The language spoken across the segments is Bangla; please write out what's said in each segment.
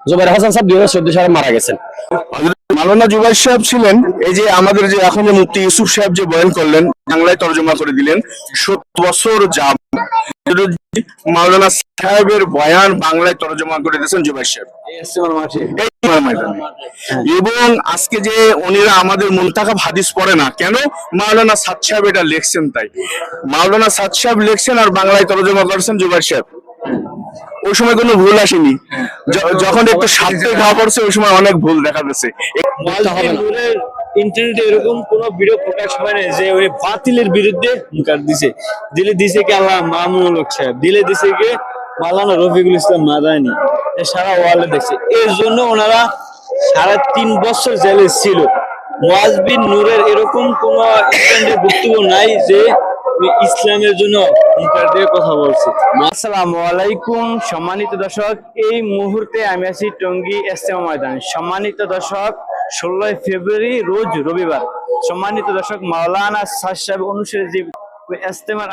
জুবাইর হাসান সাহেব দুই হাজার চোদ্দ সালে মারা গেছেন। মালানা জুবাইর সাহেব ছিলেন এই যে আমাদের যে এখন যে মুফতি ইউসুফ সাহেব যে বয়ান করলেন বাংলায় তর্জমা করে দিলেন সত্তর বছর যাব মাওলানা সাহেবের বয়ান বাংলায় তর্জমা করে দিয়েছেন জুবাইর সাহেব। এবং আজকে যে উনিরা আমাদের মুন্তাখাব হাদিস পড়ে না কেন? মাওলানা সাদ সাহেব এটা লিখছেন তাই। মাওলানা সাদ সাহেব লিখছেন আর বাংলায় তর্জমা করেছেন জুবাইর সাহেব। ওই সময় কোনো ভুল আসেনি। যখন একটু সাথে খাওয়া পড়ছে ওই সময় অনেক ভুল দেখা যাচ্ছে। নূরের ইন্টারনেটে এরকম কোন ভিডিও প্রকাশ হয় না যে ওই বাতিলের বিরুদ্ধে হুঙ্কার দিছে। দিলে দিছে কি আল্লাহ? মামুনুল হক সাহেব। দিলে দিছে কি? মালানা রফিকুল ইসলাম মাদানি। এ সারা ওয়ার্ল্ডে দেখছে। এর জন্য ওনারা সাড়ে তিন বছর জেলে ছিল। মুয়াজবিন নূরের এরকম কোন ইন্টারনেটে বক্তব্য নাই যে ইসলামের জন্য হুঙ্কার দিয়ে কথা আসসালামু আলাইকুম, সম্মানিত দর্শক, এই মুহূর্তে আমি আছি টঙ্গী ময়দান। সম্মানিত দর্শক, ষোলোই ফেব্রুয়ারি রোজ রবিবার। সম্মানিত দর্শক, মাওলানা অনুসারে যে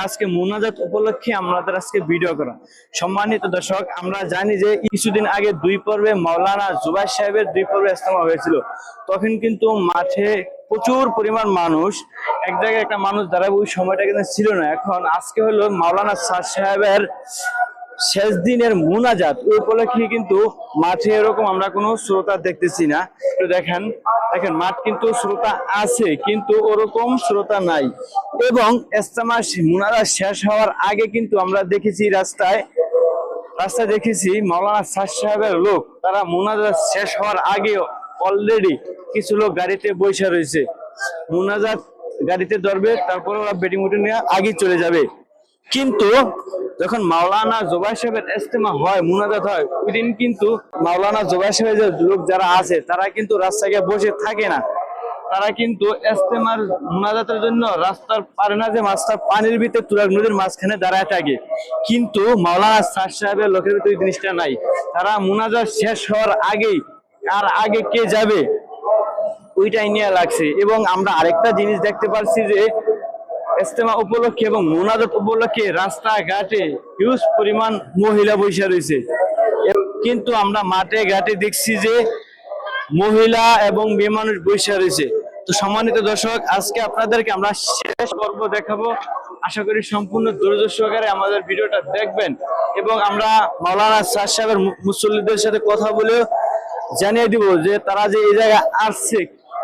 আজকে মুনাজাত উপলক্ষে আমাদের আজকে ভিডিও করা। সম্মানিত দর্শক, আমরা জানি যে কিছুদিন আগে দুই পর্বে মাওলানা জুবাই সাহেবের দুই পর্বে ইস্তেমা হয়েছিল। তখন কিন্তু মাঠে প্রচুর পরিমাণ মানুষ এক জায়গায় একটা মানুষ দাঁড়াবে, ওই সময়টা কিন্তু ছিল না। এখন আজকে হলো মাওলানা সাদ সাহেবের শেষ দিনের মুনাজাত। ওই উপলক্ষে কিন্তু মাঠে এরকম আমরা কোনো শ্রোতা দেখতেছি না। একটু দেখেন দেখেন, মাঠ কিন্তু শ্রোতা আছে, কিন্তু ওরকম শ্রোতা নাই। এবং ইস্তেমা মুনাজাত শেষ হওয়ার আগে কিন্তু আমরা দেখেছি রাস্তায় রাস্তায় দেখেছি মাওলানা সাদ সাহেবের লোক, তারা মুনাজাত শেষ হওয়ার আগে অলরেডি কিছু লোক গাড়িতে বসে রয়েছে। মুনাজাত গাড়িতে ধরবে, তারপরে ওরা বেটিং উঠে নিয়ে আগে চলে যাবে। কিন্তু যখন মাওলানা জোবাই সাহেবের ইস্তেমা হয়, মুনাজাত হয়, ওই দিন কিন্তু মাওলানা জোবাই সাহেবের লোক যারা আছে, তারা কিন্তু রাস্তায় বসে থাকে না। তারা কিন্তু ইস্তেমার মুনাজাতের জন্য রাস্তার পারে না যে মাছটা পানির ভিতরে তুরাগ নদীর মাঝখানে দাঁড়ায় থাকে। কিন্তু মাওলানা সাদ সাহেবের লোকের ভিতরে জিনিসটা নাই। তারা মুনাজাত শেষ হওয়ার আগেই আর আগে কে যাবে? ওইটাই নিয়ে লাগছে। এবং আমরা আরেকটা জিনিস দেখতে পাচ্ছি যে ইস্তেমা উপলক্ষে এবং মোনাজাত উপলক্ষে রাস্তাঘাটে হিউজ পরিমাণ মহিলা বসে রয়েছে। কিন্তু আমরা মাঠে ঘাটে দেখছি যে মহিলা এবং মেয়ে মানুষ বসে রয়েছে। তো সম্মানিত দর্শক, আজকে আপনাদেরকে আমরা শেষ পর্ব দেখাবো। আশা করি সম্পূর্ণ সহকারে আমাদের ভিডিওটা দেখবেন। এবং আমরা মাওলানা সাদ সাহেবের মুসল্লিদের সাথে কথা বলেও জানিয়ে দিব যে তারা যে এই জায়গায় আসছে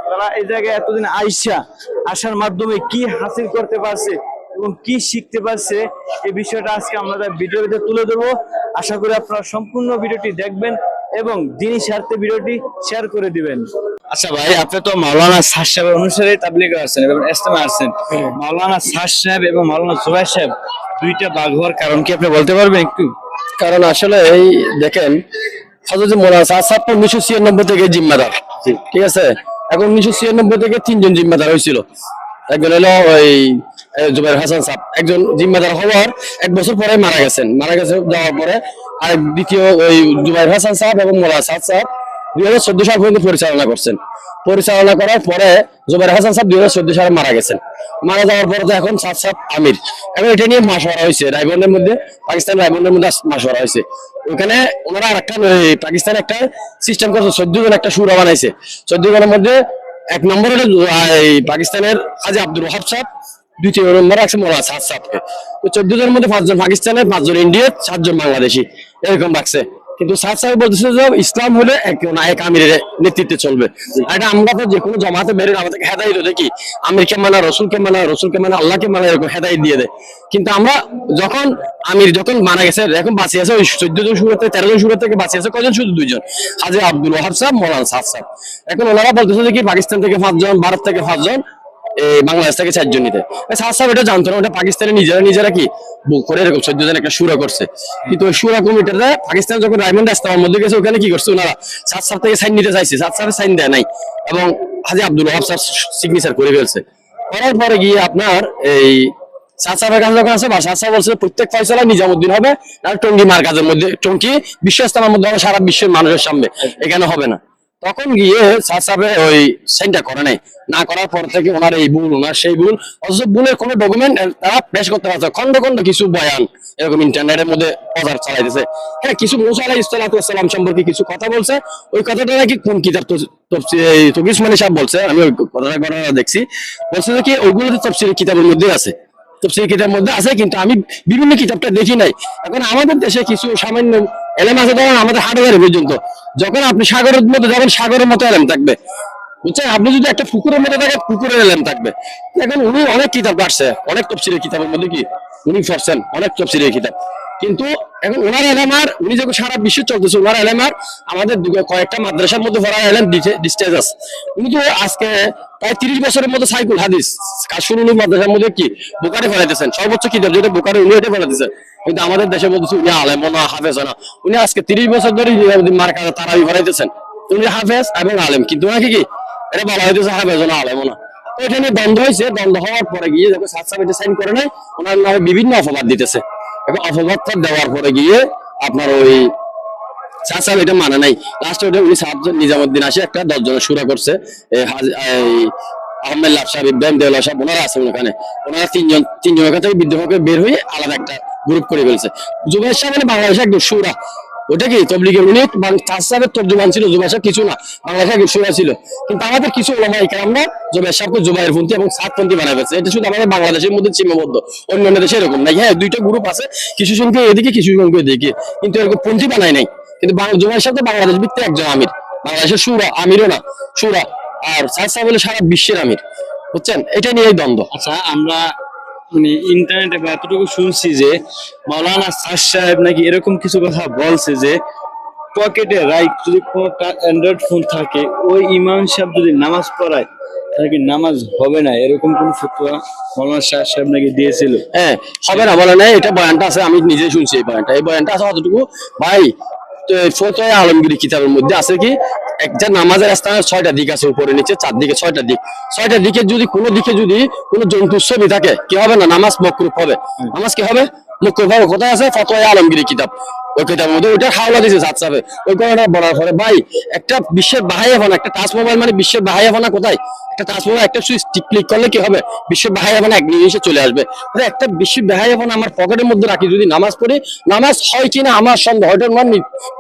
তারা এই জায়গায় এতদিন আইসা আসার মাধ্যমে কি হাসিল করতে পারছে এবং কি শিখতে পারছে এই বিষয়টা আজকে আমরা ভিডিওতে তুলে ধরবো। আশা করি আপনারা সম্পূর্ণ ভিডিওটি দেখবেন এবং দিনই স্বার্থে ভিডিওটি শেয়ার করে দিবেন। আচ্ছা ভাই আপনি তো মাওলানা সাদ সাহেবের অনুসারে তাবলিগে আসছেন এবং ইস্তেমা আসছেন মাওলানা সাদ সাহেব এবং মাওলানা জুবাই সাহেব দুইটা বাঘ হওয়ার কারণ কি আপনি বলতে পারবেন একটু? কারণ আসলে এই দেখেন হজরত মোলানা সাদ সাহেব উনিশশো ছিয়ানব্বই থেকে জিম্মাদার। ঠিক আছে? এখন উনিশশো ছিয়ানব্বই থেকে তিনজন জিম্মাদার হয়েছিল। একজন হলো ওই জুবাই হাসান সাহ একজন জিম্মাদার হওয়ার এক বছর পরে মারা গেছেন। মারা গেছে, যাওয়ার পরে আর দ্বিতীয় ওই জুবাই হাসান সাহ এবং মোলা সাদ সাহেব। দুই হাজার চোদ্দ সাল পর্যন্ত পরিচালনা করছেন। পরিচালনা করার পরে জুবাইর হাসান সাহেব দুই হাজার চোদ্দ সালে মারা গেছেন। মারা যাওয়ার পরে তো এখন সাদ সাহেব আমির। এখন এটা নিয়ে মাসওয়ারা হয়েছে। রায়বন্দের মধ্যে, পাকিস্তান রায়বন্দের মধ্যে মাসওয়ারা হয়েছে। ওখানে ওনারা আরেকটা ওই পাকিস্তান একটা সিস্টেম করছে চোদ্দ জন একটা সুরা বানাইছে। চোদ্দ জনের মধ্যে এক নম্বর পাকিস্তানের হাজি আব্দুল ওহাব সাহেব, দ্বিতীয় নম্বর আছে মোলা সাদ সাহেবকে চোদ্দ জনের মধ্যে পাঁচজন পাকিস্তানের, পাঁচজন ইন্ডিয়ার, সাতজন বাংলাদেশি। এরকম রাখছে কিন্তু সাদ সাহেব বলতেছে যে, ইসলাম হলে এক নায়ক আমিরের নেতৃত্বে চলবে। এটা আমরা তো যে কোনো জমাতে বেরো আমাদেরকে হেদায়িত দেখি আমিরকে মানা রসুলকে মানা রসুলকে মানা আল্লাহকে মানা, এরকম হেদায়িত দিয়ে দেয়। কিন্তু আমরা যখন আমির যখন মারা গেছে, এখন বাঁচিয়ে আছে ওই চোদ্দ জন শুরু থেকে তেরো জন শুরু থেকে বাঁচিয়ে আছে কজন শুধু দুইজন। হাজি আব্দুল ওহাব সাহেব, মৌলানা সাদ সাহেব। এখন ওনারা বলতেছে যে কি, পাকিস্তান থেকে পাঁচজন, ভারত থেকে পাঁচজন বাংলাদেশ থেকে চারজন নিতে। সাদ সাহেব এটা জানতো না, ওটা পাকিস্তানে নিজেরা নিজেরা কি করে এরকম চোদ্দ একটা সুরা করছে। কিন্তু ওই সুরা কমিটিটা পাকিস্তান যখন রায়মন্ড রাস্তার মধ্যে গেছে, ওখানে কি করছে? ওনারা সাদ সাহেব থেকে সাইন নিতে চাইছে। সাদ সাহেবের সাইন দেয় নাই। এবং হাজি আব্দুল ওহাব সাহেব সিগনেচার করে ফেলছে। করার পরে গিয়ে আপনার এই সাদ সাহেবের কাছে যখন বা সাদ সাহেব বলছে প্রত্যেক ফয়সলা নিজামুদ্দিন হবে আর টঙ্গি মার্কাজের মধ্যে, টঙ্গি বিশ্ব ইস্তেমার মধ্যে হবে, সারা বিশ্বের মানুষের সামনে। এখানে হবে না। তখন গিয়ে স্যার সাহেব ওই সাইনটা করে নাই। না করার পর থেকে ওনার এই ভুল, ওনার সেই ভুল। অথচ ভুলের কোনো ডকুমেন্ট তারা পেশ করতে পারছে খন্ড খন্ড কিছু বয়ান এরকম ইন্টারনেটের মধ্যে প্রচার চালাইতেছে। হ্যাঁ কিছু মুসা আলাহ ইসলাম সম্পর্কে কিছু কথা বলছে। ওই কথাটা নাকি কোন কিতাব তবিস মানে সাহেব বলছে, আমি ওই কথাটা ঘটনা দেখছি। বলছে যে কি ওইগুলো তো তফসিলের কিতাবের মধ্যে আছে। তফসিল কিতাবের মধ্যে আছে, কিন্তু আমি বিভিন্ন কিতাবটা দেখি নাই। এখন আমাদের দেশে কিছু সামান্য এলেম আছে তখন আমাদের হাজার পর্যন্ত। যখন আপনি সাগরের মতো যখন সাগরের মতো এলেম থাকবে। বুঝছেন? আপনি যদি একটা পুকুরের মতো থাকেন, পুকুরের এলেম থাকবে। এখন উনি অনেক কিতাব কাটছে অনেক তফসিলের কিতাবের মধ্যে কি? উনি পড়ছেন অনেক তফসিলের কিতাব। কিন্তু এখন ওনার এলামার উনি যখন সারা বিশ্ব চলতেছে, ওনার এলামার আমাদের কয়েকটা মাদ্রাসার মধ্যে পড়া এলাম ডিস্টেজ আছে। উনি তো আজকে প্রায় তিরিশ বছরের মধ্যে সাইকুল হাদিস কাশুরুল মাদ্রাসার মধ্যে কি বোকারে ফেলাইতেছেন? সর্বোচ্চ কিতাব যেটা বোকারে উনি এটা ফেলাইতেছেন? কিন্তু আমাদের দেশের মধ্যে উনি আলেম না হাফেজ না। উনি আজকে তিরিশ বছর ধরে মার কাছে তারাবি ফেলাইতেছেন। উনি হাফেজ এবং আলেম, কিন্তু ওনাকে কি এটা বলা হইতেছে হাফেজ না আলেম না। এখানে দ্বন্দ্ব হয়েছে বন্ধ হওয়ার পরে গিয়ে যখন সাত সাহেব সাইন করে নাই, ওনার নামে বিভিন্ন অপবাদ দিতেছে। অপবাদটা দেওয়ার পরে গিয়ে আপনার ওই স্যার সাহেব এটা মানে নাই। লাস্টে ওটা উনি সাতজন নিজামুদ্দিন আসে একটা দশ জনের সুরা করছে। আহমেদ লাভ সাহেব, ইব্রাহিম দেওয়াল সাহেব, ওনারা আছেন ওখানে। ওনারা তিনজন তিনজন ওখান থেকে বিদ্রোহকে বের হয়ে আলাদা একটা গ্রুপ করে ফেলছে। জুবাইর সাহেব মানে বাংলাদেশে একদম সুরা। ওটা কি? তবলিগের উনি চার সাহেবের তর্জমান ছিল জুবাইর সাহেব কিছু না। একদম সুরা ছিল। কিন্তু আমাদের কিছু ওলামা আমরা জুবাইর সাহেবকে জুবাইর পন্থী এবং সাতপন্থী বানাই ফেলছে। এটা শুধু আমাদের বাংলাদেশের মধ্যে সীমাবদ্ধ অন্য অন্য দেশে এরকম নাই। হ্যাঁ দুইটা গ্রুপ আছে, কিছু সংখ্যা এদিকে, কিছু সংখ্যা এদিকে কিন্তু এরকম পন্থী বানায় নাই। কিন্তু সাহেব তো বাংলাদেশ ভিত্তিক একজন আমির। বাংলাদেশের সুরা, আমিরও না, সুরা। আর সার সাহেব হলো সারা বিশ্বের আমির। বুঝছেন? এটা নিয়েই দ্বন্দ্ব। আচ্ছা আমরা মানে ইন্টারনেটে বা এতটুকু শুনছি যে মাওলানা সাদ সাহেব নাকি এরকম কিছু কথা বলছে যে পকেটে রাইট যদি কোনো অ্যান্ড্রয়েড ফোন থাকে, ওই ইমাম সাহেব যদি নামাজ পড়ায়, তাহলে কি নামাজ হবে না? এরকম কোন ফতোয়া মাওলানা সাদ সাহেব নাকি দিয়েছিল? হ্যাঁ হবে না, বলে না এটা বয়ানটা আছে, আমি নিজে শুনছি এই বয়ানটা। এই বয়ানটা আছে অতটুকু। ভাই ফতোয়া আলমগীর কিতাবের মধ্যে আছে কি? একটা নামাজের স্থানে ছয়টা দিক আছে, উপরে, নিচে চার দিকে ছয়টা দিক। ছয়টা দিকে যদি, কোনো দিকে যদি কোনো জন্তু ছবি থাকে, কি হবে না? নামাজ মকরুপ হবে। নামাজ কি হবে? মকরুফ হবে। কোথায় আছে? ফতোয়া আলমগীর কিতাব। মধ্যে একটা বিশ্বের একটা মোবাইল মানে বিশ্বের কোথায়? একটা মোবাইল একটা সুইচ ক্লিক করলে কি হবে? বিশ্বের বাহাইয়া চলে আসবে। একটা বিশ্বের আমার পকেটের মধ্যে রাখি, যদি নামাজ পড়ি, নামাজ হয় কিনা আমার সন্দেহ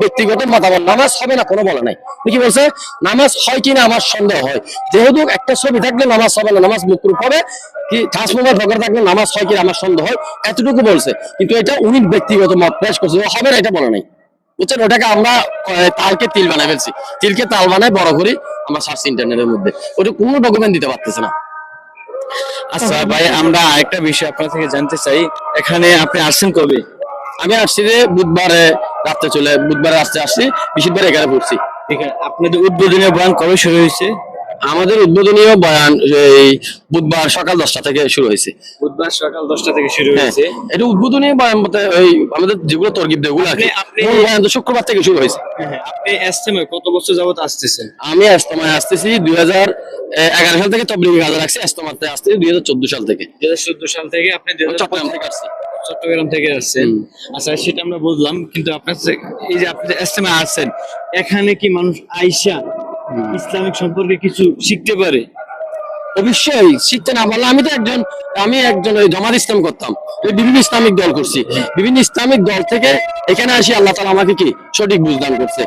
ব্যক্তিগত মতামত, নামাজ হবে না, কোনো বলে নাই। কি বলছে? নামাজ হয় কিনা আমার সন্দেহ হয়। যেহেতু একটা ছবি থাকলে নামাজ হবে না, নামাজ মুকরুফ হবে কি? থাকলে নামাজ হয় কিনা আমার সন্দেহ হয়? এতটুকু বলছে। কিন্তু এটা উনি ব্যক্তিগত মত পেশ করছে হবে না এটা বলে নাই। বুঝছেন? ওটাকে আমরা তালকে তিল বানাই ফেলছি। তিলকে তাল বানাই বড় করি আমরা সার্চ ইন্টারনেটের মধ্যে। ওটা কোনো ডকুমেন্ট দিতে পারতেছে না। আচ্ছা ভাই আমরা আরেকটা বিষয় আপনার থেকে জানতে চাই। এখানে আপনি আসছেন কবে? আমি আসছি যে বুধবারে রাত্রে চলে বুধবারে রাত্রে আসছি বৃহস্পতিবার এখানে পড়ছি। ঠিক আছে আপনাদের উদ্বোধনী বয়ান কবে শুরু হয়েছে? আমাদের উদ্বোধনীয় বয়ান এই বুধবার সকাল দশটা থেকে শুরু হয়েছে। বুধবার সকাল দশটা থেকে শুরু হ্যাঁ হয়েছে। এটা উদ্বোধনী বয়ান ওই আমাদের যেগুলো তরকিব যেগুলো আছে বয়ান তো শুক্রবার থেকে শুরু হয়েছে। হ্যাঁ, আপনি এস্তেমায় কত বছর যাবত আসতেছেন? আমি এস্তমায় আসতেছি দুই হাজার এগারো সাল থেকে তবলিগি কাজে রাখছি এস্তমাতে আসতেছি দুই হাজার চোদ্দ সাল থেকে। দুই হাজার চোদ্দ সাল থেকে আপনি চট্টগ্রাম থেকে আসছি। চট্টগ্রাম থেকে আসছেন। আচ্ছা সেটা আমরা বুঝলাম কিন্তু আপনার এই যে আপনি এস্তেমায় আসছেন এখানে কি মানুষ আইসা ইসলামিক সম্পর্কে কিছু শিখতে পারে? অবশ্যই শিখতে না পারলে আমি তো একজন আমি একজন ওই জমার ইসলাম করতাম। বিভিন্ন ইসলামিক দল করছি। বিভিন্ন ইসলামিক দল থেকে এখানে আসি আল্লাহ তালা আমাকে কি সঠিক বুঝদান করছে?